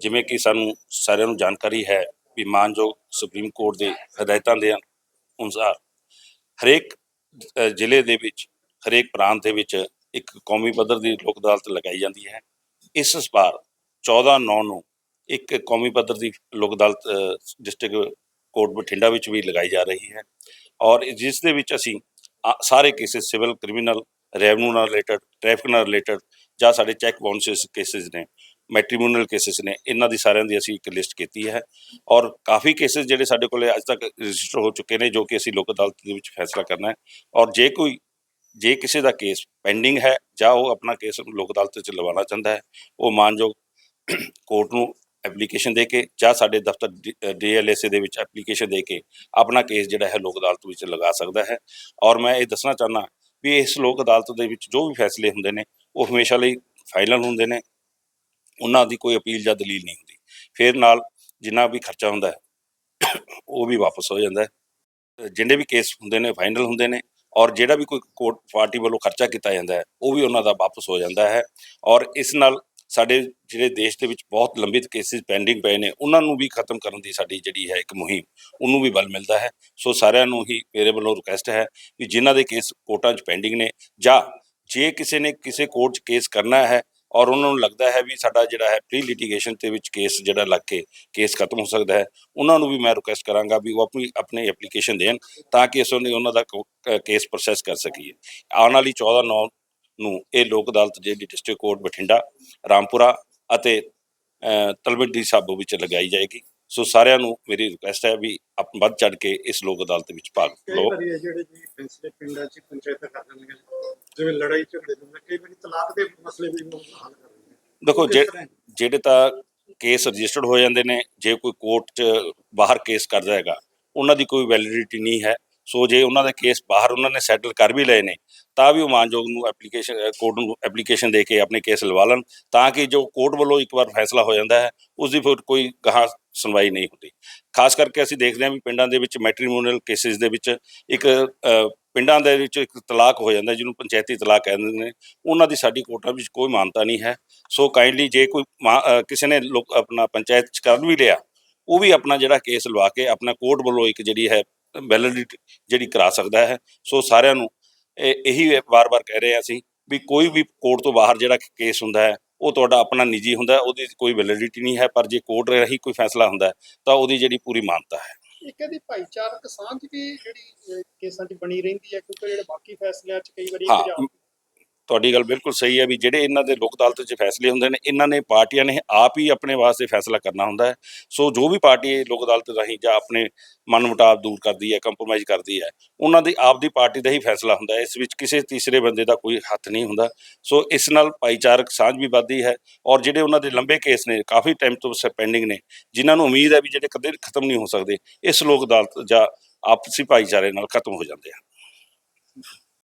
ਜਿਵੇਂ ਕਿ ਸਾਨੂੰ ਸਾਰਿਆਂ ਨੂੰ ਜਾਣਕਾਰੀ ਹੈ ਵੀ ਮਾਨਯੋਗ ਸੁਪਰੀਮ ਕੋਰਟ ਦੇ ਹਦਾਇਤਾਂ ਦੇ ਅਨੁਸਾਰ ਹਰੇਕ ਜ਼ਿਲ੍ਹੇ ਦੇ ਵਿੱਚ, ਹਰੇਕ ਪ੍ਰਾਂਤ ਦੇ ਵਿੱਚ ਇੱਕ ਕੌਮੀ ਪੱਧਰ ਦੀ ਲੋਕ ਅਦਾਲਤ ਲਗਾਈ ਜਾਂਦੀ ਹੈ। ਇਸ ਵਾਰ 14 9 ਨੂੰ ਇੱਕ ਕੌਮੀ ਪੱਧਰ ਦੀ ਲੋਕ ਅਦਾਲਤ ਡਿਸਟ੍ਰਿਕਟ ਕੋਰਟ ਬਠਿੰਡਾ ਵਿੱਚ ਵੀ ਲਗਾਈ ਜਾ ਰਹੀ ਹੈ ਔਰ ਜਿਸ ਦੇ ਵਿੱਚ ਅਸੀਂ ਆ- ਸਾਰੇ ਕੇਸਿਸ ਸਿਵਲ, ਕ੍ਰਿਮੀਨਲ, ਰੈਵਨਿਊ ਨਾਲ ਰਿਲੇਟਡ, ਟ੍ਰੈਫਿਕ ਨਾਲ ਰਿਲੇਟਡ ਜਾਂ ਸਾਡੇ ਚੈੱਕ ਬਾਉਂਸਸ ਕੇਸਿਸ ਨੇ ਮੈਟ੍ਰੀਮੋਨੀਅਲ ਕੇਸਿਸ ਨੇ, ਇਹਨਾਂ ਦੀ ਸਾਰਿਆਂ ਦੀ ਅਸੀਂ ਇੱਕ ਲਿਸਟ ਕੀਤੀ ਹੈ ਔਰ ਕਾਫੀ ਕੇਸਿਸ ਜਿਹੜੇ ਸਾਡੇ ਕੋਲੇ ਅੱਜ ਤੱਕ ਰਜਿਸਟਰ ਹੋ ਚੁੱਕੇ ਨੇ ਜੋ ਕਿ ਅਸੀਂ ਲੋਕ ਅਦਾਲਤ ਦੇ ਵਿੱਚ ਫੈਸਲਾ ਕਰਨਾ ਹੈ ਔਰ ਜੇ ਕੋਈ, ਜੇ ਕਿਸੇ ਦਾ ਕੇਸ ਪੈਂਡਿੰਗ ਹੈ ਜਾਂ ਉਹ ਆਪਣਾ ਕੇਸ ਲੋਕ ਅਦਾਲਤ ਵਿੱਚ ਲਵਾਉਣਾ ਚਾਹੁੰਦਾ ਹੈ, ਉਹ ਮਾਨਯੋਗ ਕੋਰਟ ਨੂੰ ਐਪਲੀਕੇਸ਼ਨ ਦੇ ਕੇ ਜਾਂ ਸਾਡੇ ਦਫ਼ਤਰ ਡੀਐਲਐਸਏ ਦੇ ਵਿੱਚ ਐਪਲੀਕੇਸ਼ਨ ਦੇ ਕੇ ਆਪਣਾ ਕੇਸ ਜਿਹੜਾ ਹੈ ਲੋਕ ਅਦਾਲਤ ਵਿੱਚ ਲਗਾ ਸਕਦਾ ਹੈ ਔਰ ਮੈਂ ਇਹ ਦੱਸਣਾ ਚਾਹੁੰਦਾ ਵੀ ਇਸ ਲੋਕ ਅਦਾਲਤ ਦੇ ਵਿੱਚ ਜੋ ਵੀ ਫੈਸਲੇ ਹੁੰਦੇ ਨੇ, ਉਹ ਹਮੇਸ਼ਾ ਲਈ ਫਾਈਨਲ ਹੁੰਦੇ ਨੇ ਉਹਨਾਂ ਦੀ ਕੋਈ ਅਪੀਲ ਜਾਂ ਦਲੀਲ ਨਹੀਂ ਹੁੰਦੀ। ਫਿਰ ਨਾਲ ਜਿੰਨਾ ਵੀ ਖਰਚਾ ਹੁੰਦਾ ਹੈ, ਉਹ ਵੀ ਵਾਪਸ ਹੋ ਜਾਂਦਾ ਹੈ। ਜਿੰਨੇ ਵੀ ਕੇਸ ਹੁੰਦੇ ਨੇ ਫਾਈਨਲ ਹੁੰਦੇ ਨੇ, ਔਰ ਜਿਹੜਾ ਵੀ ਕੋਈ ਕੋਰਟ ਪਾਰਟੀ ਵੱਲੋਂ ਖਰਚਾ ਕੀਤਾ ਜਾਂਦਾ ਹੈ, ਉਹ ਵੀ ਉਹਨਾਂ ਦਾ ਵਾਪਸ ਹੋ ਜਾਂਦਾ ਹੈ। ਔਰ ਇਸ ਨਾਲ ਸਾਡੇ ਜਿਹੜੇ ਦੇਸ਼ ਦੇ ਵਿੱਚ ਬਹੁਤ ਲੰਬਿਤ ਕੇਸਿਸ ਪੈਂਡਿੰਗ ਪਏ ਨੇ, ਉਹਨਾਂ ਨੂੰ ਵੀ ਖਤਮ ਕਰਨ ਦੀ ਸਾਡੀ ਜਿਹੜੀ ਹੈ ਇੱਕ ਮੁਹਿੰਮ, ਉਹਨੂੰ ਵੀ ਬਲ ਮਿਲਦਾ ਹੈ। ਸੋ ਸਾਰਿਆਂ ਨੂੰ ਹੀ ਮੇਰੇ ਵੱਲੋਂ ਰਿਕੁਐਸਟ ਹੈ ਕਿ ਜਿਨ੍ਹਾਂ ਦੇ ਕੇਸ ਕੋਰਟਾਂ 'ਚ ਪੈਂਡਿੰਗ ਨੇ ਜਾਂ ਜੇ ਕਿਸੇ ਨੇ ਕਿਸੇ ਕੋਰਟ 'ਚ ਕੇਸ ਕਰਨਾ ਹੈ ਔਰ ਉਹਨਾਂ ਨੂੰ ਲੱਗਦਾ ਹੈ ਵੀ ਸਾਡਾ ਜਿਹੜਾ ਹੈ ਪ੍ਰੀ ਲਿਟੀਗੇਸ਼ਨ ਦੇ ਵਿੱਚ ਕੇਸ ਜਿਹੜਾ ਲੱਗ ਕੇ ਕੇਸ ਖਤਮ ਹੋ ਸਕਦਾ ਹੈ। ਉਹਨਾਂ ਨੂੰ ਵੀ ਮੈਂ ਰਿਕੁਐਸਟ ਕਰਾਂਗਾ ਵੀ ਉਹ ਆਪਣੀ ਆਪਣੀ ਐਪਲੀਕੇਸ਼ਨ ਦੇਣ ਤਾਂ ਕਿ ਅਸੀਂ ਉਹਨਾਂ ਦਾ ਕੇਸ ਪ੍ਰੋਸੈਸ ਕਰ ਸਕੀਏ। ਆਉਣ ਵਾਲੀ 14 9 ਨੂੰ ਇਹ ਲੋਕ ਅਦਾਲਤ ਜਿਹੜੀ ਡਿਸਟ੍ਰਿਕਟ ਕੋਰਟ ਬਠਿੰਡਾ ਰਾਮਪੁਰਾ ਅਤੇ ਅ, ਤਲਵੰਡੀ ਸਾਬੋ ਵਿੱਚ ਲਗਾਈ ਜਾਏਗੀ। ਸੋ ਸਾਰਿਆਂ ਨੂੰ ਮੇਰੀ ਰਿਕੁਐਸਟ ਹੈ ਵੀ ਆਪ ਵੱਧ ਚੜ ਕੇ ਇਸ ਲੋਕ ਅਦਾਲਤ ਵਿੱਚ ਭਾਗ ਲਓ। ਜਿਹੜੇ ਜੀ ਫੈਸਲੇ ਪਿੰਡਾਂ 'ਚ ਪੰਚਾਇਤਾਂ ਕਰ ਦਿੰਦੀਆਂ ਨੇ ਜਿਵੇਂ ਲੜਾਈ ਝਗੜੇ ਹੁੰਦੇ ਕਈ ਵਾਰੀ ਤਲਾਕ ਦੇ ਮਸਲੇ ਵੀ ਨੂੰ ਹੱਲ ਕਰ ਦਿੰਦੇ ਨੇ। ਦੇਖੋ? ਜਿਹੜੇ ਤਾਂ ਕੇਸ ਰਜਿਸਟਰਡ ਹੋ ਜਾਂਦੇ ਨੇ ਜੇ ਕੋਈ ਕੋਰਟ 'ਚ ਬਾਹਰ ਕੇਸ ਕਰਦਾ ਹੈਗਾ ਉਹਨਾਂ ਦੀ ਕੋਈ ਵੈਲਿਡਿਟੀ ਨਹੀਂ ਹੈ। ਸੋ ਜੇ ਉਹਨਾਂ ਦੇ ਕੇਸ ਬਾਹਰ ਉਹਨਾਂ ਨੇ ਸੈਟਲ ਕਰ ਵੀ ਲਏ ਨੇ ਤਾਂ ਵੀ ਉਹ ਮਾਨਯੋਗ ਨੂੰ ਐਪਲੀਕੇਸ਼ਨ ਕੋਰਟ ਨੂੰ ਐਪਲੀਕੇਸ਼ਨ ਦੇ ਕੇ ਆਪਣੇ ਕੇਸ ਲਵਾ ਲੈਣ ਤਾਂ ਕਿ ਜੋ ਕੋਰਟ ਵੱਲੋਂ ਇੱਕ ਵਾਰ ਫੈਸਲਾ ਹੋ ਜਾਂਦਾ ਹੈ ਉਸ ਦੀ ਫਿਰ ਕੋਈ ਗਾਹਾਂ ਸੁਣਵਾਈ ਨਹੀਂ ਹੁੰਦੀ। ਖਾਸ ਕਰਕੇ ਅਸੀਂ ਦੇਖਦੇ ਹਾਂ ਵੀ ਪਿੰਡਾਂ ਦੇ ਵਿੱਚ ਮੈਟ੍ਰੀਮੋਨੀਅਲ ਕੇਸਿਸ ਦੇ ਵਿੱਚ ਇੱਕ ਪਿੰਡਾਂ ਦੇ ਵਿੱਚ ਇੱਕ ਤਲਾਕ ਹੋ ਜਾਂਦਾ ਜਿਹਨੂੰ ਪੰਚਾਇਤੀ ਤਲਾਕ ਕਹਿੰਦੇ ਨੇ। ਉਹਨਾਂ ਦੀ ਸਾਡੀ ਕੋਰਟਾਂ ਵਿੱਚ ਕੋਈ ਮਾਨਤਾ ਨਹੀਂ ਹੈ। ਸੋ ਕਾਈਂਡਲੀ ਜੇ ਕੋਈ ਮਾ- ਕਿਸੇ ਨੇ ਲੋਕ ਆਪਣਾ ਪੰਚਾਇਤ ਚ ਕਰਨ ਵੀ ਲਿਆ, ਉਹ ਵੀ ਆਪਣਾ ਜਿਹੜਾ ਕੇਸ ਲਵਾ ਕੇ ਆਪਣਾ ਕੋਰਟ ਵੱਲੋਂ ਇੱਕ ਜਿਹੜੀ ਹੈ ਵੈਲਿਡਿਟੀ ਜਿਹੜੀ ਕਰਾ ਸਕਦਾ ਹੈ। ਸੋ ਸਾਰਿਆਂ ਨੂੰ ਇਹੀ ਵਾਰ-ਵਾਰ ਕਹਿ ਰਹੇ ਹਾਂ ਅਸੀਂ ਵੀ ਕੋਈ ਵੀ ਕੋਰਟ ਤੋਂ ਬਾਹਰ ਜਿਹੜਾ ਕੇਸ ਹੁੰਦਾ ਹੈ ਉਹ ਤੁਹਾਡਾ ਆਪਣਾ ਨਿੱਜੀ ਹੁੰਦਾ ਉਹਦੀ ਕੋਈ ਵੈਲਿਡਿਟੀ ਨਹੀਂ ਹੈ ਪਰ ਜੇ ਕੋਰਟ ਰਾਹੀਂ ਕੋਈ ਫੈਸਲਾ ਹੁੰਦਾ ਤਾਂ ਉਹਦੀ ਜਿਹੜੀ ਪੂਰੀ ਮਾਨਤਾ ਹੈ। ਇੱਕ ਇਹਦੀ ਭਾਈਚਾਰਕ ਸਾਂਝ ਵੀ ਜਿਹੜੀ ਕੇਸਾਂ 'ਚ ਬਣੀ ਰਹਿੰਦੀ ਹੈ ਕਿਉਂਕਿ ਜਿਹੜੇ ਬਾਕੀ ਫੈਸਲਿਆਂ 'ਚ ਕਈ ਵਾਰੀ ਹਾਂ ਤੁਹਾਡੀ ਗੱਲ ਬਿਲਕੁਲ ਸਹੀ ਹੈ ਵੀ ਜਿਹੜੇ ਇਹਨਾਂ ਦੇ ਲੋਕ ਅਦਾਲਤ 'ਚ ਫੈਸਲੇ ਹੁੰਦੇ ਨੇ, ਇਹਨਾਂ ਨੇ ਪਾਰਟੀਆਂ ਨੇ ਆਪ ਹੀ ਆਪਣੇ ਵਾਸਤੇ ਫੈਸਲਾ ਕਰਨਾ ਹੁੰਦਾ ਹੈ। ਸੋ ਜੋ ਵੀ ਪਾਰਟੀ ਇਹ ਲੋਕ ਅਦਾਲਤ ਰਾਹੀਂ ਜਾਂ ਆਪਣੇ ਮਨ ਮੁਟਾਵ ਦੂਰ ਕਰਦੀ ਹੈ ਕੰਪਰੋਮਾਈਜ਼ ਕਰਦੀ ਹੈ, ਉਹਨਾਂ ਦੀ ਆਪ ਦੀ ਪਾਰਟੀ ਦਾ ਹੀ ਫੈਸਲਾ ਹੁੰਦਾ ਹੈ। ਇਸ ਵਿੱਚ ਕਿਸੇ ਤੀਸਰੇ ਬੰਦੇ ਦਾ ਕੋਈ ਹੱਥ ਨਹੀਂ ਹੁੰਦਾ। ਸੋ ਇਸ ਨਾਲ ਭਾਈਚਾਰਕ ਸਾਂਝ ਵੀ ਵੱਧਦੀ ਹੈ ਔਰ ਜਿਹੜੇ ਉਹਨਾਂ ਦੇ ਲੰਬੇ ਕੇਸ ਨੇ, ਕਾਫੀ ਟਾਈਮ ਤੋਂ ਪੈਂਡਿੰਗ ਨੇ, ਜਿਨ੍ਹਾਂ ਨੂੰ ਉਮੀਦ ਹੈ ਵੀ ਜਿਹੜੇ ਕਦੇ ਖਤਮ ਨਹੀਂ ਹੋ ਸਕਦੇ, ਇਸ ਲੋਕ ਅਦਾਲਤ ਜਾਂ ਆਪਸੀ ਭਾਈਚਾਰੇ ਨਾਲ ਖਤਮ ਹੋ ਜਾਂਦੇ ਆ।